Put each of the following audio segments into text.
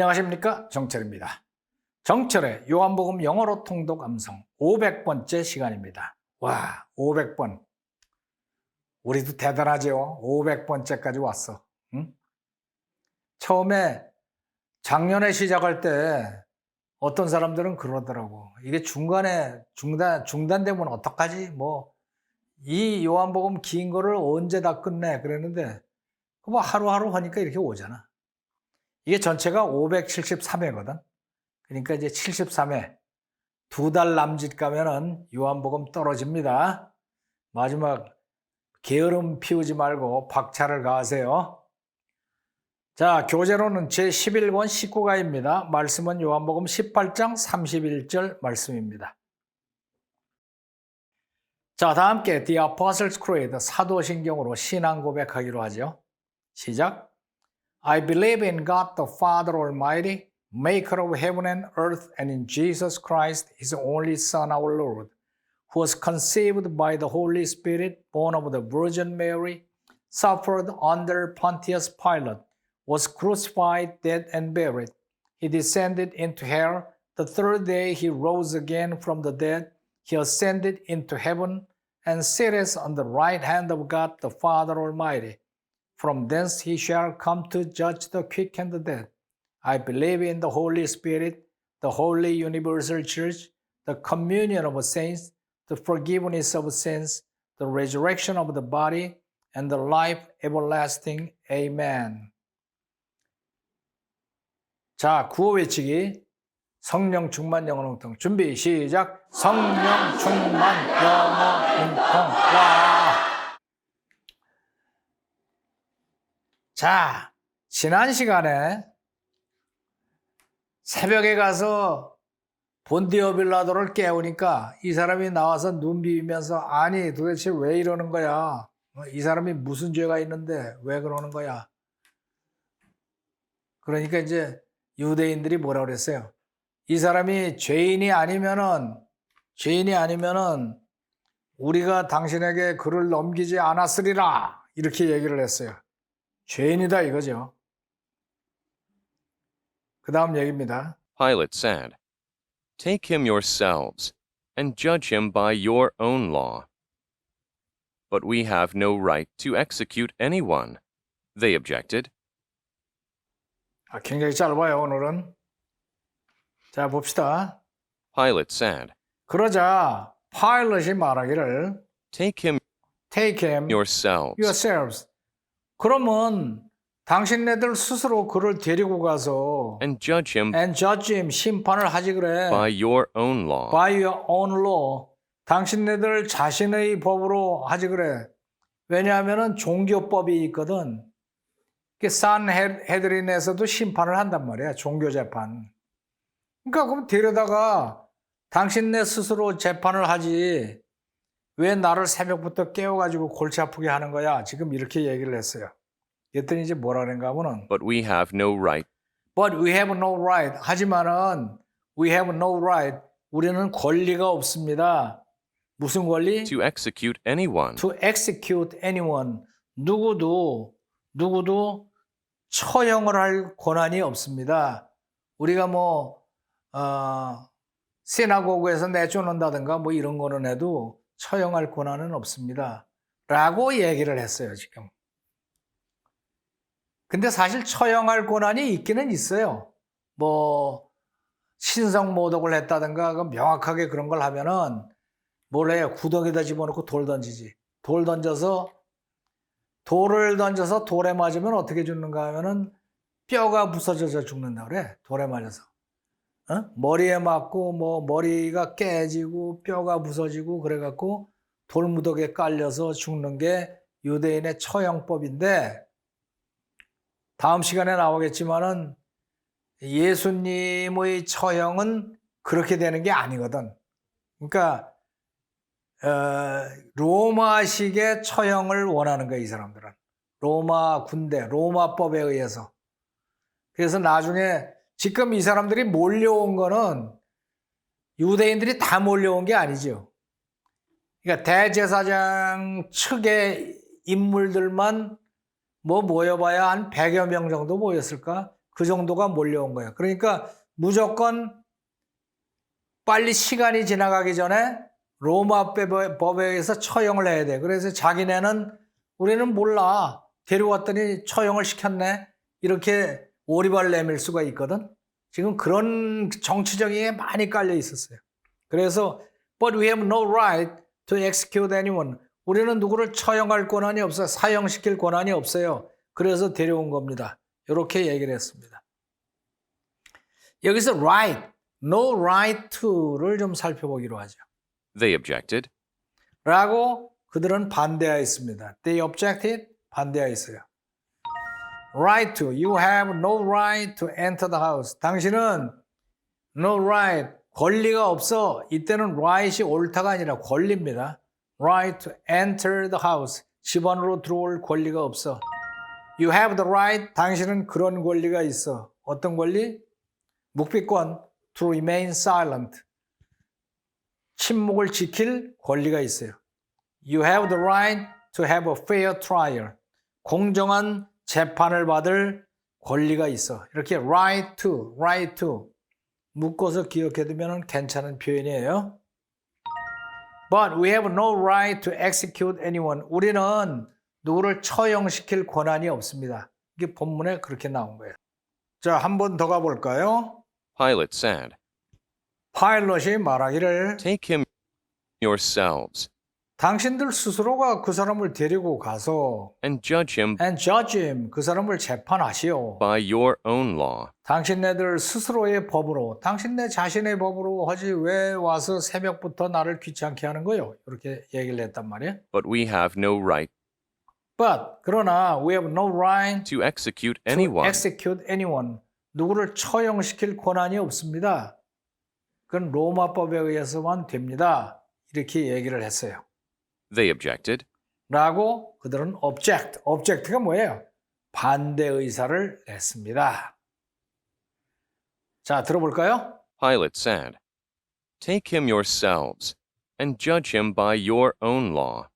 안녕하십니까 정철입니다. 정철의 요한복음 영어로 통독 암송 500번째 시간입니다. 와 500번 우리도 대단하죠. 500번째까지 왔어. 응? 처음에 작년에 시작할 때 어떤 사람들은 그러더라고. 이게 중간에 중단 중단되면 어떡하지? 뭐 이 요한복음 긴 거를 언제 다 끝내? 그랬는데 뭐 하루하루 하니까 이렇게 오잖아. 이게 전체가 573회거든. 그러니까 이제 73회. 두 달 남짓 가면은 요한복음 떨어집니다. 마지막 게으름 피우지 말고 박차를 가하세요. 자, 교재로는 제11권 19가입니다. 말씀은 요한복음 18장 31절 말씀입니다. 자, 다 함께 The Apostles' Creed 사도신경으로 신앙 고백하기로 하죠. 시작. I believe in God the Father Almighty, maker of heaven and earth, and in Jesus Christ, his only Son, our Lord, who was conceived by the Holy Spirit, born of the Virgin Mary, suffered under Pontius Pilate, was crucified, dead, and buried. He descended into hell. The third day he rose again from the dead. He ascended into heaven and sitteth on the right hand of God the Father Almighty. From thence he shall come to judge the quick and the dead. I believe in the Holy Spirit, the holy universal church, the communion of saints, the forgiveness of sins, the resurrection of the body, and the life everlasting. Amen. 자, 구호 외치기. 성령 충만 영어 운동 준비 시작. 성령 충만 영어 운동 와. 자, 지난 시간에 새벽에 가서 본디오 빌라도를 깨우니까 이 사람이 나와서 눈 비비면서 아니 도대체 왜 이러는 거야? 어, 이 사람이 무슨 죄가 있는데 왜 그러는 거야? 그러니까 이제 유대인들이 뭐라 그랬어요? 이 사람이 죄인이 아니면은 죄인이 아니면은 우리가 당신에게 그를 넘기지 않았으리라 이렇게 얘기를 했어요. 죄인이다 이거죠. 그 다음 얘기입니다. Pilate said, Take him yourselves, and judge him by your own law. But we have no right to execute anyone. They objected. 아, 굉장히 짧아요 오늘은. 자 봅시다. Pilate said, 그러자 파일럿이 말하기를 Take him Take him yourselves, yourselves. 그러면 당신네들 스스로 그를 데리고 가서 and judge him and judge him 심판을 하지 그래. by your own law. by your own law. 당신네들 자신의 법으로 하지 그래. 왜냐하면은 종교법이 있거든. 산 헤드린에서도 심판을 한단 말이야. 종교 재판. 그러니까 그럼 데려다가 당신네 스스로 재판을 하지. 왜 나를 새벽부터 깨워가지고 골치 아프게 하는 거야? 지금 이렇게 얘기를 했어요. 그랬더니 이제 뭐라 그런가 하면은 But we have no right But we have no right. 하지만은 we have no right. 우리는 권리가 없습니다. 무슨 권리? to execute anyone. To execute anyone. 누구도 누구도 처형을 할 권한이 없습니다. 우리가 뭐 어, 시나고그에서 내쫓는다든가 뭐 이런 거는 해도 처형할 권한은 없습니다. 라고 얘기를 했어요, 지금. 근데 사실 처형할 권한이 있기는 있어요. 뭐 신성 모독을 했다든가 그 명확하게 그런 걸 하면은 뭘 해요? 구덩이다 집어넣고 돌 던지지. 돌 던져서 돌을 던져서 돌에 맞으면 어떻게 죽는가 하면은 뼈가 부서져서 죽는다 그래. 돌에 맞아서. 어? 머리에 맞고 뭐 머리가 깨지고 뼈가 부서지고 그래갖고 돌무더기에 깔려서 죽는 게 유대인의 처형법인데 다음 시간에 나오겠지만은 예수님의 처형은 그렇게 되는 게 아니거든. 그러니까 어, 로마식의 처형을 원하는 거야 이 사람들은. 로마 군대, 로마법에 의해서. 그래서 나중에 지금 이 사람들이 몰려온 거는 유대인들이 다 몰려온 게 아니죠. 그러니까 대제사장 측의 인물들만 뭐 모여봐야 한 100여 명 정도 모였을까? 그 정도가 몰려온 거예요. 그러니까 무조건 빨리 시간이 지나가기 전에 로마 법에- 의해서 처형을 해야 돼. 그래서 자기네는 우리는 몰라. 데려왔더니 처형을 시켰네. 이렇게 오리발 내밀 수가 있거든. 지금 그런 정치적인 게 많이 깔려 있었어요. 그래서 but we have no right to execute anyone. 우리는 누구를 처형할 권한이 없어요. 사형시킬 권한이 없어요. 그래서 데려온 겁니다. 이렇게 얘기를 했습니다. 여기서 right, no right to를 좀 살펴보기로 하죠. They objected. 라고 그들은 반대하였습니다. They objected, 반대하였어요. Right to, you have no right to enter the house. 당신은 no right, 권리가 없어. 이때는 right이 옳다가 아니라 권리입니다. Right to enter the house. 집 안으로 들어올 권리가 없어. You have the right, 당신은 그런 권리가 있어. 어떤 권리? 묵비권, to remain silent. 침묵을 지킬 권리가 있어요. You have the right to have a fair trial. 공정한 재판을 받을 권리가 있어. 이렇게 right to, right to 묶어서 기억해 두면 괜찮은 표현이에요. But we have no right to execute anyone. 우리는 누구를 처형시킬 권한이 없습니다. 이게 본문에 그렇게 나온 거예요. 자, 한 번 더 가볼까요? Pilate said, 파일럿이 말하기를 Take him yourselves 당신들 스스로가 그 사람을 데리고 가서 and judge him and judge him 그 사람을 재판하시오. by your own law. 당신네들 스스로의 법으로 당신네 자신의 법으로 하지 왜 와서 새벽부터 나를 귀찮게 하는 거요? 이렇게 얘기를 했단 말이에요. But we have no right But 그러나 we have no right to execute to anyone. execute anyone. 누구를 처형시킬 권한이 없습니다. 그건 로마법에 의해서만 됩니다. 이렇게 얘기를 했어요. They objected. 라고 그들은 object, object가 뭐예요? 반대 의사를 냈습니다. 자, 들어볼까요? Pilate said, Take him yourselves and judge him by your own law.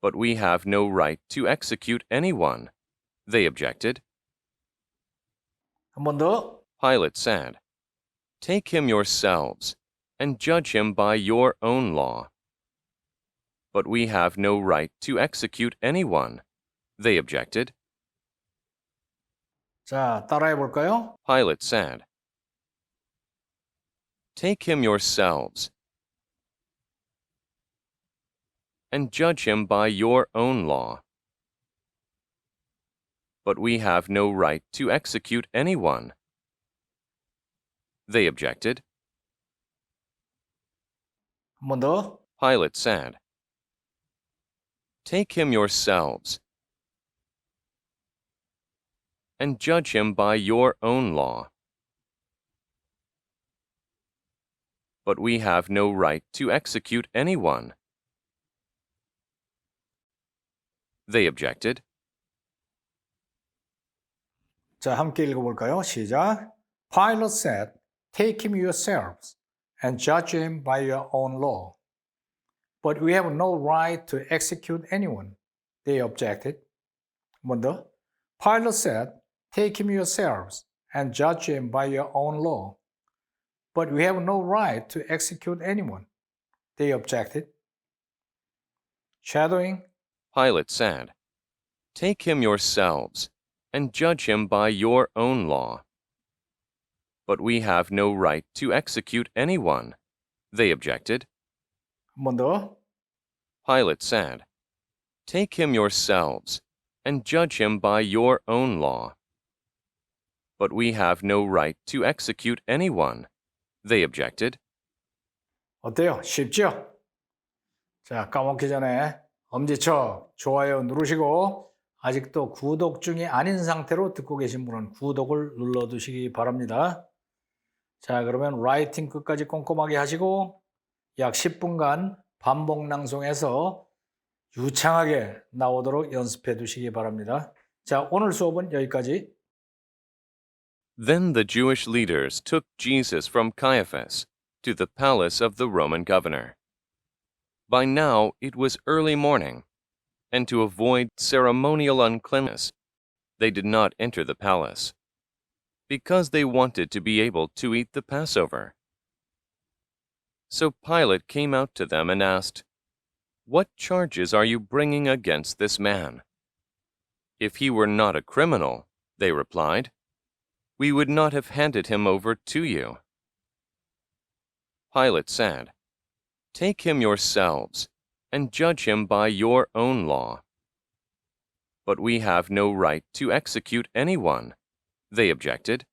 But we have no right to execute anyone. They objected. 한 번 더. Pilate said, Take him yourselves and judge him by your own law. But we have no right to execute anyone. They objected. 자, 따라해 볼까요? Pilate said, Take him yourselves and judge him by your own law. But we have no right to execute anyone. They objected. 한 번 더. Pilate said, Take him yourselves and judge him by your own law. But we have no right to execute anyone. They objected. 자, 함께 읽어볼까요? 시작. Pilate said, Take him yourselves and judge him by your own law. but we have no right to execute anyone, they objected. Munda, Pilate said, Take him yourselves and judge him by your own law. But we have no right to execute anyone, they objected. Shadowing, Pilate said, Take him yourselves and judge him by your own law. But we have no right to execute anyone, they objected. 한 번 더. Pilate said, Take him yourselves and judge him by your own law. But we have no right to execute anyone. They objected. 어때요? 쉽죠? 자, 까먹기 전에 엄지척 좋아요 누르시고 아직도 구독 중이 아닌 상태로 듣고 계신 분은 구독을 눌러두시기 바랍니다. 자, 그러면 라이팅 끝까지 꼼꼼하게 하시고 약 10분간 반복 낭송해서 유창하게 나오도록 연습해 두시기 바랍니다. 자, 오늘 수업은 여기까지. Then the Jewish leaders took Jesus from Caiaphas to the palace of the Roman governor. By now it was early morning, and to avoid ceremonial uncleanness, they did not enter the palace, because they wanted to be able to eat the Passover. So Pilate came out to them and asked, What charges are you bringing against this man? If he were not a criminal, they replied, we would not have handed him over to you. Pilate said, Take him yourselves and judge him by your own law. But we have no right to execute anyone, they objected.